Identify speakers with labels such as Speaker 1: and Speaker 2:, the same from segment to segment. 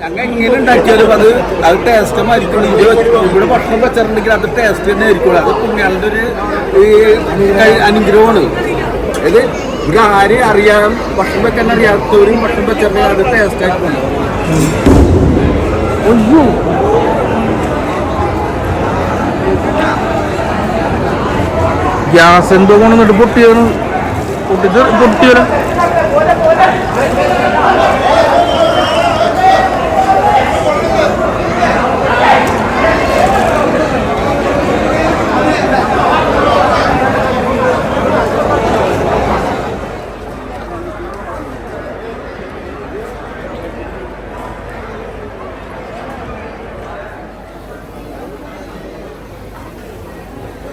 Speaker 1: ഞങ്ങൾ എങ്ങനെ ഉണ്ടാക്കിയാലും അത് അത് ടേസ്റ്റ് ആയിരിക്കും ഇവിടെ ഭക്ഷണം വെച്ചിട്ടുണ്ടെങ്കിൽ അത് ടേസ്റ്റ് തന്നെ ആയിരിക്കും അത് പുണ്യാളുടെ ഒരു അനുഗ്രഹമാണ്. ആരെയും അറിയാം ഭക്ഷണം വെക്കാൻ അറിയാത്തവരും ഭക്ഷണം അത് ടേസ്റ്റ് ആയിരിക്കും
Speaker 2: ഗ്യാസ് എന്തോ കൊണ്ടുവന്നിട്ട് പൊട്ടിയാണ് പൊട്ടിച്ച് പൊട്ടിയല്ല Thank you.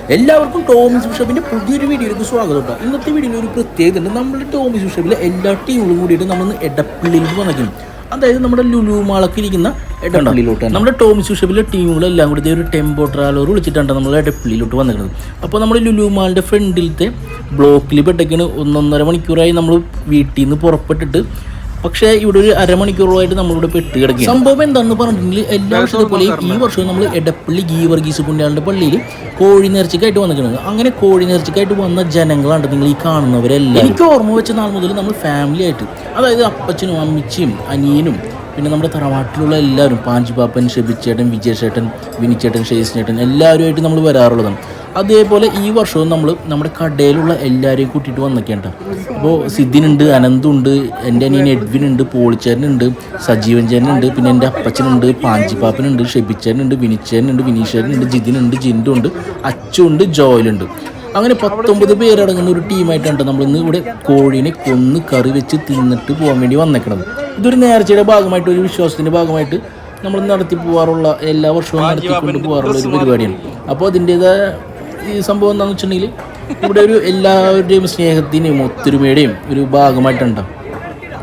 Speaker 3: എല്ലാവർക്കും ടോമിസ് ബിഷപ്പിന്റെ പുതിയൊരു വീഡിയോയിലേക്ക് സ്വാഗതം കേട്ടോ. ഇന്നത്തെ വീഡിയോയിൽ ഒരു പ്രത്യേകത ഉണ്ട്. നമ്മുടെ ടോമിസ് ബിഷപ്പിലെ എല്ലാ ടീമുകളും കൂടിയിട്ട് നമ്മൾ എടപ്പള്ളിയിലേക്ക് വന്നിരിക്കും അതായത് നമ്മുടെ ലുലു മാളൊക്കെ ഇരിക്കുന്ന എടപ്പള്ളിയിലോട്ട് നമ്മുടെ ടോമിസ് ബിഷപ്പിലെ ടീമുകളെല്ലാം കൂടി ഒരു ടെമ്പോ ട്രാവലർ വിളിച്ചിട്ടാണ് നമ്മൾ എടപ്പള്ളിയിലോട്ട് വന്നിരിക്കുന്നത്. അപ്പോൾ നമ്മുടെ ലുലു മാളിന്റെ ഫ്രണ്ടിലത്തെ ബ്ലോക്കിൽ പെട്ടേക്കാണ് ഒന്നൊന്നര മണിക്കൂറായി നമ്മൾ വീട്ടിൽ നിന്ന് പുറപ്പെട്ടിട്ട് പക്ഷേ ഇവിടെ ഒരു അരമണിക്കൂറുമായിട്ട് നമ്മളിവിടെ പെട്ട് കിടക്കുക സംഭവം എന്താണെന്ന് പറഞ്ഞിട്ടുണ്ടെങ്കിൽ എല്ലാ വർഷത്തെ പോലെയും ഈ വർഷവും നമ്മൾ എടപ്പള്ളി ഗീ വർഗീസ് പുണ്യാളുടെ പള്ളിയിൽ കോഴി നേർച്ചയ്ക്കായിട്ട് വന്നിരിക്കുന്നത് അങ്ങനെ കോഴി നേർച്ചയ്ക്കായിട്ട് വന്ന ജനങ്ങളാണ് നിങ്ങൾ ഈ കാണുന്നവരെല്ലാം എനിക്ക് ഓർമ്മ വെച്ച നാൾ മുതൽ നമ്മൾ ഫാമിലി ആയിട്ട് അതായത് അപ്പച്ചനും അമ്മച്ചിയും അനിയനും പിന്നെ നമ്മുടെ തറവാട്ടിലുള്ള എല്ലാവരും പാഞ്ചിപ്പാപ്പൻ ഷെബിച്ചേട്ടൻ വിജയചേട്ടൻ വിനിച്ചേട്ടൻ ഷെയ്സിനേട്ടൻ എല്ലാവരുമായിട്ട് നമ്മൾ വരാറുള്ളതാണ്. അതേപോലെ ഈ വർഷവും നമ്മൾ നമ്മുടെ കടയിലുള്ള എല്ലാവരെയും കൂട്ടിയിട്ട് വന്നൊക്കെയാണ് അപ്പോൾ സിദ്ധിനുണ്ട് അനന്തുണ്ട് എന്റെ അനിയൻ എഡ്വിൻ ഉണ്ട് പോളിച്ചേരനുണ്ട് സജീവൻ ചേരനുണ്ട് പിന്നെ എന്റെ അപ്പച്ചനുണ്ട് പാഞ്ചിപ്പാപ്പനുണ്ട് ഷെബിച്ചേരനുണ്ട് വിനിച്ചേരനുണ്ട് വിനീഷേരനുണ്ട് ജിതിനുണ്ട് ജിൻഡുണ്ട് അച്ചുണ്ട് ജോയലുണ്ട്. അങ്ങനെ പത്തൊമ്പത് പേരടങ്ങുന്ന ഒരു ടീമായിട്ടാണ് നമ്മൾ ഇന്ന് ഇവിടെ കോഴീനെ കൊന്ന് കറി വെച്ച് തിന്നിട്ട് പോകാൻ വേണ്ടി വന്നേക്കണത്. ഇതൊരു നേർച്ചയുടെ ഭാഗമായിട്ട് ഒരു വിശ്വാസത്തിന്റെ ഭാഗമായിട്ട് നമ്മൾ നടത്തി പോകാറുള്ള എല്ലാ വർഷവും നടത്തിക്കൊണ്ട് പോകാറുള്ള ഒരു പരിപാടിയാണ്. അപ്പോൾ അതിന്റേതായ ഈ സംഭവം എന്താണെന്ന് വെച്ചിട്ടുണ്ടെങ്കിൽ ഇവിടെ ഒരു എല്ലാവരുടെയും സ്നേഹത്തിന്റെയും ഒത്തൊരുമയുടെയും ഒരു ഭാഗമായിട്ടുണ്ടാവും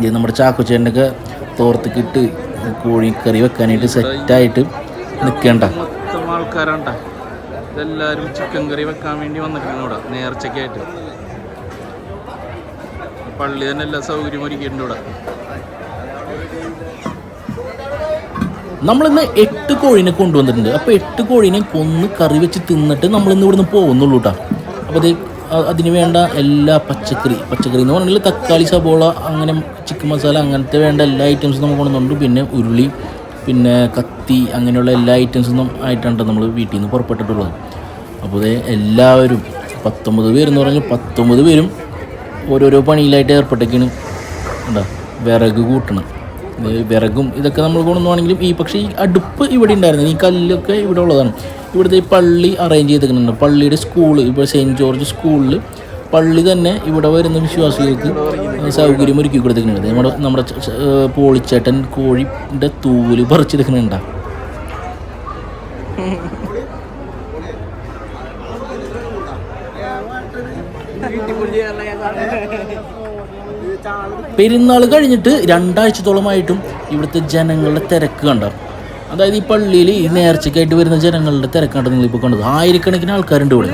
Speaker 3: ഇത് നമ്മുടെ ചാക്കുച്ചേന്റെയൊക്കെ തോർത്തിക്കിട്ട് കോഴി കറി വെക്കാനായിട്ട് സെറ്റായിട്ട് നിൽക്കേണ്ട.
Speaker 2: മൊത്തം ഇതെല്ലാരും ചിക്കൻ കറി വെക്കാൻ വേണ്ടി വന്നിരിക്കുന്നു ഇവിടെ നേർച്ചയ്ക്കായിട്ട്. പള്ളി തന്നെ എല്ലാ സൗകര്യം ഒരുക്കിയിട്ടുണ്ട് ഇവിടെ.
Speaker 3: നമ്മളിന്ന് എട്ട് കോഴിനെ കൊണ്ടുവന്നിട്ടുണ്ട്. അപ്പോൾ എട്ട് കോഴിനെ കൊന്ന് കറി വെച്ച് തിന്നിട്ട് നമ്മളിന്ന് ഇവിടുന്ന് പോകുന്നുള്ളൂ കേട്ടോ അപ്പോൾ അത് അതിന് വേണ്ട എല്ലാ പച്ചക്കറി പച്ചക്കറി എന്ന് പറഞ്ഞാൽ തക്കാളി സബോള അങ്ങനെ ചിക്കൻ മസാല അങ്ങനത്തെ വേണ്ട എല്ലാ ഐറ്റംസും നമുക്ക് കൊണ്ടുവന്നുണ്ട് പിന്നെ ഉരുളി പിന്നെ കത്തി അങ്ങനെയുള്ള എല്ലാ ഐറ്റംസും ആയിട്ടാണ് നമ്മൾ വീട്ടിൽ നിന്ന് പുറപ്പെട്ടിട്ടുള്ളത്. അപ്പോൾ ഇത് എല്ലാവരും പത്തൊമ്പത് പേരെന്ന് പറഞ്ഞാൽ പത്തൊമ്പത് പേരും ഓരോരോ പണിയിലായിട്ട് ഏർപ്പെട്ടേക്കാണ്. എന്താ വിറക് കൂട്ടണം. വിറകും ഇതൊക്കെ നമ്മൾ കൊണ്ടുവന്നുവാണെങ്കിലും ഈ പക്ഷേ ഈ അടുപ്പ് ഇവിടെ ഉണ്ടായിരുന്നു ഈ കല്ലൊക്കെ ഇവിടെ ഉള്ളതാണ്. ഇവിടുത്തെ ഈ പള്ളി അറേഞ്ച് ചെയ്തിട്ടുണ്ട് പള്ളിയുടെ സ്കൂൾ ഇപ്പോൾ സെയിന്റ് ജോർജ് സ്കൂളിൽ പള്ളി തന്നെ ഇവിടെ വരുന്ന വിശ്വാസികൾക്ക് സൗകര്യം ഒരുക്കി കൊടുത്തിട്ടുണ്ട് നമ്മുടെ നമ്മുടെ പോളിച്ചേട്ടൻ കോഴിന്റെ തൂൽ പറിച്ചെടുക്കുന്നുണ്ടാ പെരുന്നാൾ കഴിഞ്ഞിട്ട് രണ്ടാഴ്ചത്തോളമായിട്ടും ഇവിടുത്തെ ജനങ്ങളുടെ തിരക്ക് കണ്ട. അതായത് ഈ പള്ളിയിൽ ഈ നേർച്ചയ്ക്കായിട്ട് വരുന്ന ജനങ്ങളുടെ തിരക്കാണ് നിങ്ങളിപ്പോൾ കണ്ടത്. ആയിരക്കണക്കിന് ആൾക്കാരുണ്ട് ഇവിടെ.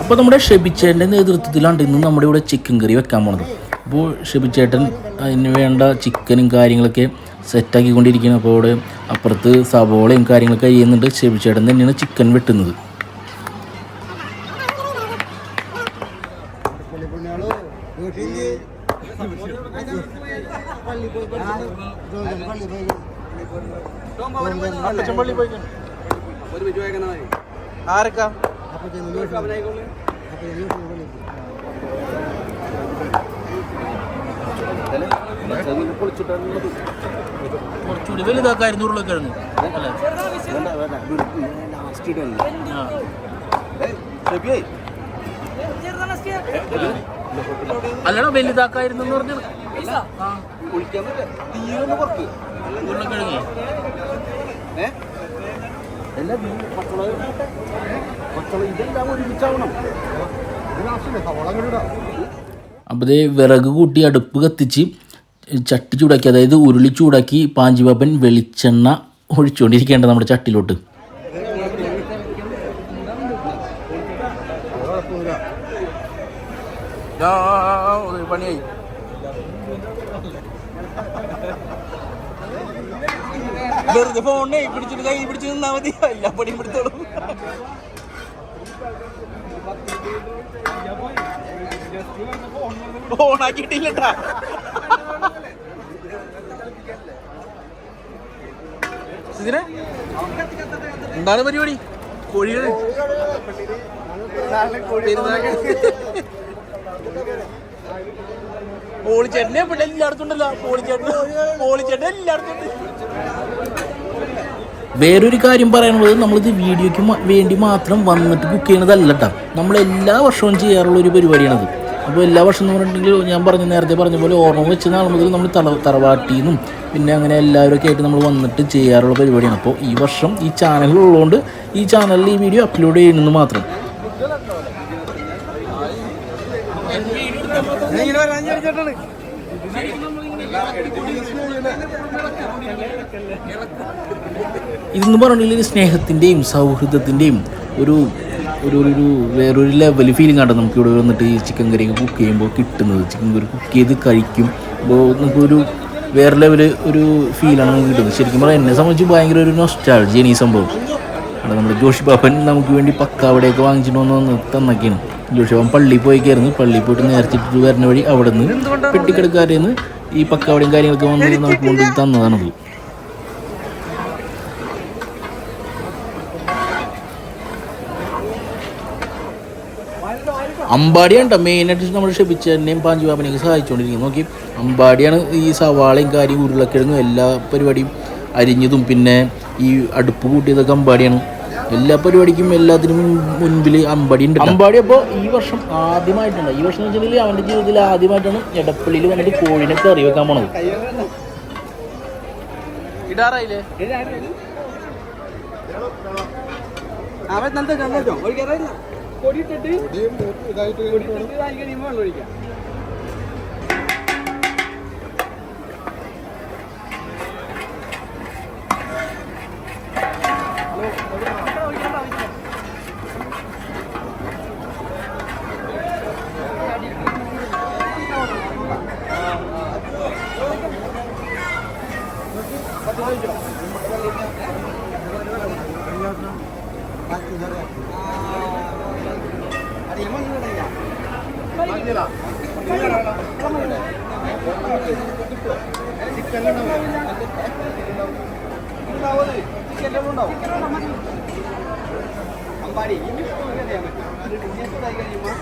Speaker 3: ഇപ്പോൾ അപ്പോൾ നമ്മുടെ ഷെബിച്ചേട്ടന്റെ നേതൃത്വത്തിലാണ് ഇന്ന് നമ്മുടെ ഇവിടെ ചിക്കൻ കറി വെക്കാൻ പോണത്. അപ്പോൾ ഷെബിച്ചേട്ടൻ അതിന് വേണ്ട ചിക്കനും കാര്യങ്ങളൊക്കെ സെറ്റാക്കിക്കൊണ്ടിരിക്കുകയാണ് അപ്പോൾ അവിടെ അപ്പുറത്ത് സവോളയും കാര്യങ്ങളൊക്കെ ചെയ്യുന്നുണ്ട്. ചെവിച്ചേട്ടൻ തന്നെയാണ് ചിക്കൻ വെട്ടുന്നത്.
Speaker 2: ആരൊക്കെ?
Speaker 3: കുറച്ചുകൂടി വലുതാക്കായിരുന്നു ഉരുളക്കിഴങ്ങ് അല്ലേ? ആ. അല്ലടാ വലുതാക്കായിരുന്നു എന്ന് പറഞ്ഞത്. ആ. ഉരുളക്കിഴങ്ങ് അപ്പോൾ ഇതേ വിറക് കൂട്ടി അടുപ്പ് കത്തിച്ച് ചട്ടി ചൂടാക്കി അതായത് ഉരുളി ചൂടാക്കി പാഞ്ചിപാപ്പൻ വെളിച്ചെണ്ണ ഒഴിച്ചുകൊണ്ടിരിക്കേണ്ട നമ്മുടെ ചട്ടിലോട്ട്.
Speaker 4: പണിയായി. പിടിച്ചിട്ട് കൈ ഓണാക്കിയിട്ടില്ലട്ടാ. ഇതിനെ? എന്താണ് പരിപാടി? കോഴികൾ പോളിച്ചേട്ടനെ ഇവിടെ എല്ലായിടത്തും ഉണ്ടല്ലോ പോളിച്ചേട്ടൻ പോളിച്ചേട്ടൻ എല്ലായിടത്തും
Speaker 3: വേറൊരു കാര്യം പറയാനുള്ളത് നമ്മളിത് വീഡിയോയ്ക്ക് വേണ്ടി മാത്രം വന്നിട്ട് കുക്ക് ചെയ്യണതല്ല കേട്ടോ നമ്മൾ എല്ലാ വർഷവും ചെയ്യാറുള്ള ഒരു പരിപാടിയാണത്. അപ്പോൾ എല്ലാ വർഷം എന്ന് പറഞ്ഞിട്ടുണ്ടെങ്കിൽ ഞാൻ പറഞ്ഞു നേരത്തെ പറഞ്ഞ പോലെ ഓർമ്മ വെച്ച നാൾ മുതൽ നമ്മൾ തല തറവാട്ടിൽ പിന്നെ അങ്ങനെ എല്ലാവരൊക്കെ ആയിട്ട് നമ്മൾ വന്നിട്ട് ചെയ്യാറുള്ള പരിപാടിയാണ്. അപ്പോൾ ഈ വർഷം ഈ ചാനൽ ഉള്ളതുകൊണ്ട് ഈ ചാനലിൽ ഈ വീഡിയോ അപ്ലോഡ് ചെയ്യുന്നത് മാത്രം. ഇതെന്ന് പറഞ്ഞിട്ടുണ്ടെങ്കിൽ സ്നേഹത്തിന്റെയും സൗഹൃദത്തിന്റെയും ഒരു ഒരു ഒരു വേറൊരു ലെവൽ ഫീലിംഗ് ആണ് നമുക്ക് ഇവിടെ വന്നിട്ട് ഈ ചിക്കൻ കറി കുക്ക് ചെയ്യുമ്പോൾ കിട്ടുന്നത്. ചിക്കൻ കറി കുക്ക് ചെയ്ത് കഴിക്കും. അപ്പോൾ നമുക്കൊരു വേറെ ലെവൽ ഒരു ഫീലാണ് നമുക്ക് കിട്ടുന്നത്. ശരിക്കും പറഞ്ഞാൽ എന്നെ സംബന്ധിച്ച് ഭയങ്കര ഒരു നൊസ്റ്റാൾജിയാണ് ഈ സംഭവം. അവിടെ നമ്മുടെ ജോഷി ബാപ്പൻ നമുക്ക് വേണ്ടി പക്ക അവിടെയൊക്കെ വാങ്ങിച്ചിട്ട് വന്ന് വന്ന് തന്നൊക്കെയാണ്. ജോഷി ബാപ്പൻ പള്ളിയിൽ പോയിക്കായിരുന്നു പള്ളിയിൽ പോയിട്ട് നേർച്ചിട്ട് വരുന്ന വഴി അവിടെ നിന്ന് പെട്ടിക്കടക്കാരിൽ നിന്ന് ഈ പക്കാവടയും കാര്യങ്ങളൊക്കെ വന്ന് നമുക്ക് കൊണ്ട് തന്നതാണത്. അമ്പാടിയാണ് കേട്ടോ മെയിനായിട്ട് നമ്മൾ ക്ഷപിച്ചതിനെയും പാഞ്ചുബാബനെയൊക്കെ സഹായിച്ചുകൊണ്ടിരിക്കുന്നത് നോക്കി അമ്പാടിയാണ് ഈ സവാളയും കാര്യം ഉരുളക്കിഴങ്ങും എല്ലാ പരിപാടിയും അരിഞ്ഞതും. പിന്നെ ഈ അടുപ്പ് കൂട്ടിയതൊക്കെ അമ്പാടിയാണ്. എല്ലാ പരിപാടിക്കും എല്ലാത്തിനും മുൻപിൽ അമ്പാടി ഉണ്ട് അമ്പാടി അപ്പോൾ ഈ വർഷം ആദ്യമായിട്ടുണ്ട്. ഈ വർഷം എന്ന് വെച്ചിട്ടുണ്ടെങ്കിൽ അവന്റെ ജീവിതത്തിൽ ആദ്യമായിട്ടാണ് എടപ്പള്ളിയിൽ വന്നിട്ട് കോഴിനെ കറി വെക്കാൻ പോണത്.
Speaker 4: ഇടാറായില്ലേ?
Speaker 1: അവൻ നല്ല ഒരു ഒഴിക്കാറില്ല പൊടിയിട്ടിട്ട് പൊടിയിട്ടിട്ട് ആയി കഴിയുമ്പോൾ വെള്ളം ഒഴിക്കാം അമ്പാടി ഇനി ഇതായി കഴിയുമ്പോൾ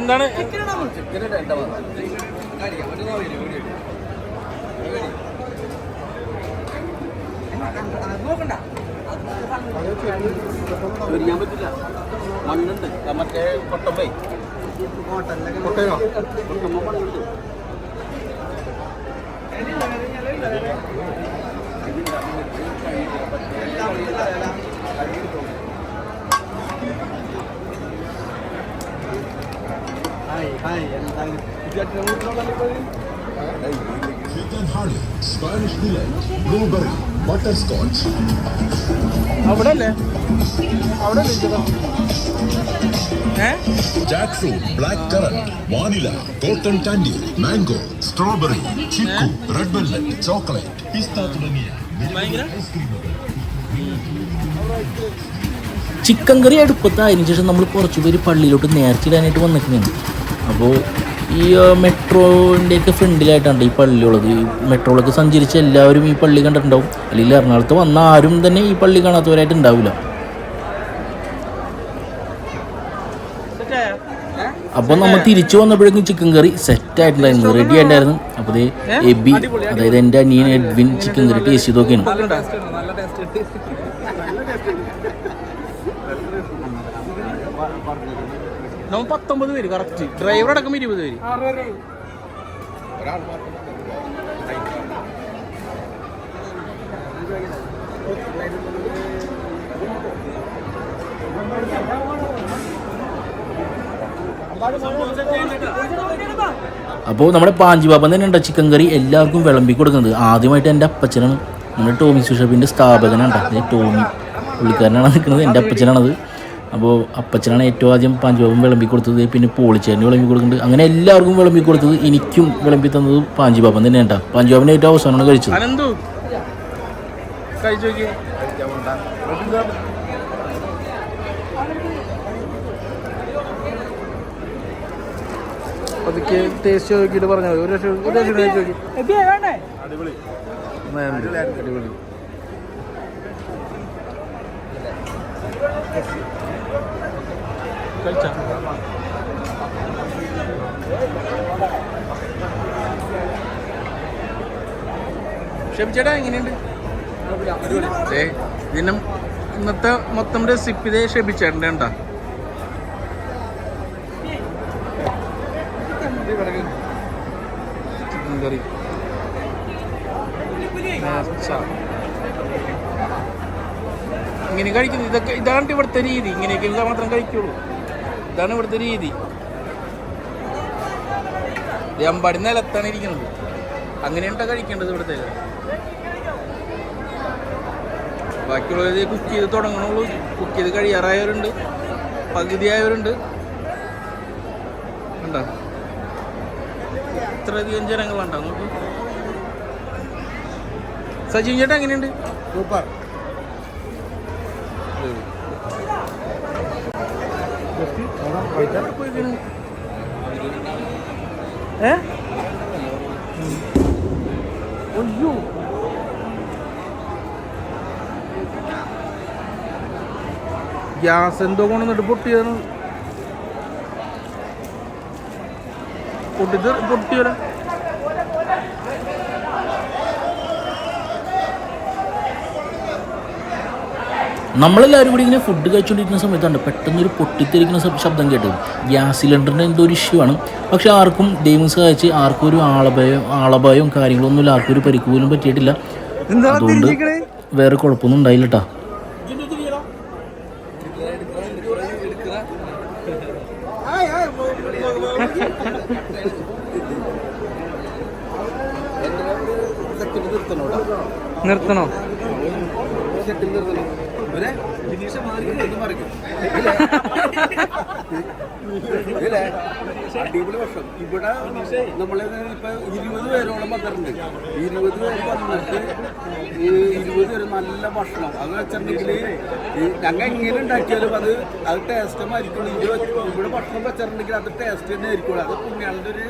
Speaker 4: എന്താണ്
Speaker 5: മണ്ണുണ്ട് മറ്റേ കൊട്ടമ്പേ കൊട്ടയോ കൊട്ടമ്പ മണ്ണുണ്ട്
Speaker 1: ഹായ് ഹായ്
Speaker 4: അവിടെ അല്ലേ അവിടെ? ഏ
Speaker 6: jackfruit, black currant, vanilla, cotton candy, mango, strawberry, chiku, red velvet, chocolate, pista തുടങ്ങിയ
Speaker 3: ചിക്കൻ കറി അടുപ്പത്തായതിനു ശേഷം നമ്മൾ കുറച്ച് പേര് പള്ളിയിലോട്ട് നേർച്ചിടാനായിട്ട് വന്നിരിക്കുന്നുണ്ട് അപ്പോൾ ഈ മെട്രോന്റെയൊക്കെ ഫ്രണ്ടിലായിട്ടാണ് ഈ പള്ളിയുള്ളത്. ഈ മെട്രോയിലൊക്കെ സഞ്ചരിച്ച എല്ലാവരും ഈ പള്ളി കണ്ടിട്ടുണ്ടാവും. അല്ലെങ്കിൽ എറണാകുളത്ത് വന്ന ആരും തന്നെ ഈ പള്ളി കാണാത്തവരായിട്ട് ഉണ്ടാവില്ല അപ്പൊ നമ്മൾ തിരിച്ചു വന്നപ്പോഴേക്കും ചിക്കൻ കറി സെറ്റ് ആയിട്ടുണ്ടായിരുന്നു റെഡി ആയിട്ടായിരുന്നു. അപ്പോൾ എബി അതായത് എന്റെ അനിയൻ എഡ്വിൻ ചിക്കൻ കറി ടേസ്റ്റ് ചെയ്ത് നോക്കിയാണ്
Speaker 1: നല്ല ടേസ്റ്റ്
Speaker 2: നമ്മൾ പത്തൊമ്പത് പേര് കറക്റ്റ് ഡ്രൈവർ അടക്കം ഇരുപത് പേര്
Speaker 3: അപ്പോൾ നമ്മുടെ പാഞ്ചി ബാബൻ തന്നെ ഉണ്ടോ ചിക്കൻ കറി എല്ലാവർക്കും വിളമ്പി കൊടുക്കുന്നത്. ആദ്യമായിട്ട് എന്റെ അപ്പച്ചനാണ്. നമ്മുടെ ടോമി സുഷപ്പിന്റെ സ്ഥാപകനാണ് ടോമി പുള്ളിക്കാരനാണ് നിൽക്കുന്നത്. എന്റെ അപ്പച്ചനാണത്. അപ്പോൾ അപ്പച്ചനാണ് ഏറ്റവും ആദ്യം പാഞ്ചിബാബും വിളമ്പി കൊടുത്തത് പിന്നെ പോളിച്ചേരന് വിളമ്പി കൊടുക്കുന്നുണ്ട്. അങ്ങനെ എല്ലാവർക്കും വിളമ്പി കൊടുത്തത് എനിക്കും വിളമ്പി തന്നത് പാഞ്ചിബാബൻ തന്നെ ഉണ്ടാ കേട്ടോ. പാഞ്ചി ബാബൻ ഏറ്റവും അവസാനമാണ് കഴിച്ചത്.
Speaker 2: Thank you. നോക്കി. പതുക്കെ ടേസ്റ്റ് നോക്കിയിട്ട് പറഞ്ഞാൽ ഒരു ലക്ഷം ഒരു ലക്ഷം കഴിച്ചു നോക്കി നന്നായിരുന്നു. അടിപൊളി. കഴിച്ചാ? ക്ഷമിച്ചേട്ടാ എങ്ങനെയുണ്ട്? ഏ ഇതിനും ഇന്നത്തെ മൊത്തം റെസിപ്പി ഇതേ ക്ഷമിച്ചേട്ടന്റെ ഉണ്ടാ ഇങ്ങനെ കഴിക്കുന്നത് ഇതൊക്കെ ഇതാണ് ഇവിടുത്തെ രീതി. ഇങ്ങനെയൊക്കെ ഇതാ മാത്രം കഴിക്കുള്ളൂ. ഇതാണ് ഇവിടുത്തെ രീതി. അമ്പാടി നിലത്താണ് ഇരിക്കുന്നത്. അങ്ങനെയാണ് കഴിക്കേണ്ടത് ഇവിടുത്തെ. ബാക്കിയുള്ളവർ കുക്ക് ചെയ്ത് തുടങ്ങണുള്ളൂ. കുക്ക് ചെയ്ത് കഴിയാറായവരുണ്ട്. പകുതിയായവരുണ്ട് ഉണ്ടോ ഇത്രയധികം ജനങ്ങളുണ്ടോ? നോക്കൂ. സജീവ് ചേട്ടാ എങ്ങനെയുണ്ട്?
Speaker 1: സൂപ്പർ.
Speaker 2: ഏ? ഗ്യാസ് എന്തോ കൊണ്ടുവന്നിട്ട് പൊട്ടിയതാണ്. പൊട്ടിത്ത് പൊട്ടിയല്ലോ
Speaker 3: നമ്മളെല്ലാവരും കൂടി ഇങ്ങനെ ഫുഡ് കഴിച്ചുകൊണ്ടിരിക്കുന്ന സമയത്താണ് പെട്ടെന്ന് ഒരു പൊട്ടിത്തെറിക്കുന്ന ശബ്- ശബ്ദം കേട്ടത്. ഗ്യാസ് സിലിണ്ടറിന്റെ എന്തോ ഒരു ഇഷ്യൂ ആണ്. പക്ഷേ ആർക്കും ദൈവം സഹായിച്ച് ആർക്കും ഒരു ആളഭയം ആളഭയവും കാര്യങ്ങളൊന്നുമില്ല. ആർക്കും ഒരു പരിക്ക് പോലും പറ്റിയിട്ടില്ല. അതുകൊണ്ട് വേറെ കുഴപ്പമൊന്നും ഉണ്ടായില്ല കേട്ടോ
Speaker 2: നിർത്തണോ?
Speaker 1: നിർത്തണം. ഇവരെ ദിനേശ മാറി മറിക്കും ഇല്ലേ? അടിപൊളി വർഷം ഇവിടെ നമ്മളെ ഇപ്പൊ ഇരുപത് പേരോളം വന്നിട്ടുണ്ട്. ഇരുപത് പേര് വന്നിട്ട് ഈ ഇരുപത് പേര് നല്ല ഭക്ഷണം. അത് വെച്ചിട്ടുണ്ടെങ്കിൽ ഞങ്ങൾ എങ്ങനെ ഉണ്ടാക്കിയാലും അത് അത് ടേസ്റ്റ് ആയിരിക്കുള്ളൂ ഇത് ഇവിടെ ഭക്ഷണം വെച്ചിട്ടുണ്ടെങ്കിൽ അത് ടേസ്റ്റ് തന്നെ അത് പുണ്യാളുടെ ഒരു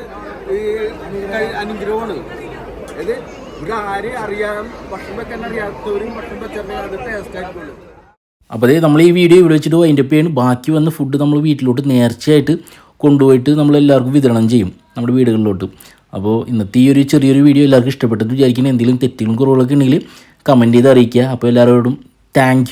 Speaker 1: അനുഗ്രഹമാണ്. ഇത് ആയിരിക്കുള്ളൂ
Speaker 3: അപ്പോൾ അതേ നമ്മൾ ഈ വീഡിയോ ഇവിടെ വെച്ചിട്ട് അതിന്റെ പേര് ബാക്കി വന്ന ഫുഡ് നമ്മൾ വീട്ടിലോട്ട് നേർച്ചയായിട്ട് കൊണ്ടുപോയിട്ട് നമ്മൾ എല്ലാവർക്കും വിതരണം ചെയ്യും നമ്മുടെ വീടുകളിലോട്ട്. അപ്പോൾ ഇന്നത്തെ ഈ ഒരു ചെറിയൊരു വീഡിയോ എല്ലാവർക്കും ഇഷ്ടപ്പെട്ടെന്ന് വിചാരിക്കുന്ന. എന്തെങ്കിലും തെറ്റുകളും കുറവുകളൊക്കെ ഉണ്ടെങ്കിൽ കമന്റ് ചെയ്ത് അറിയിക്കുക. അപ്പോൾ എല്ലാവരോടും താങ്ക്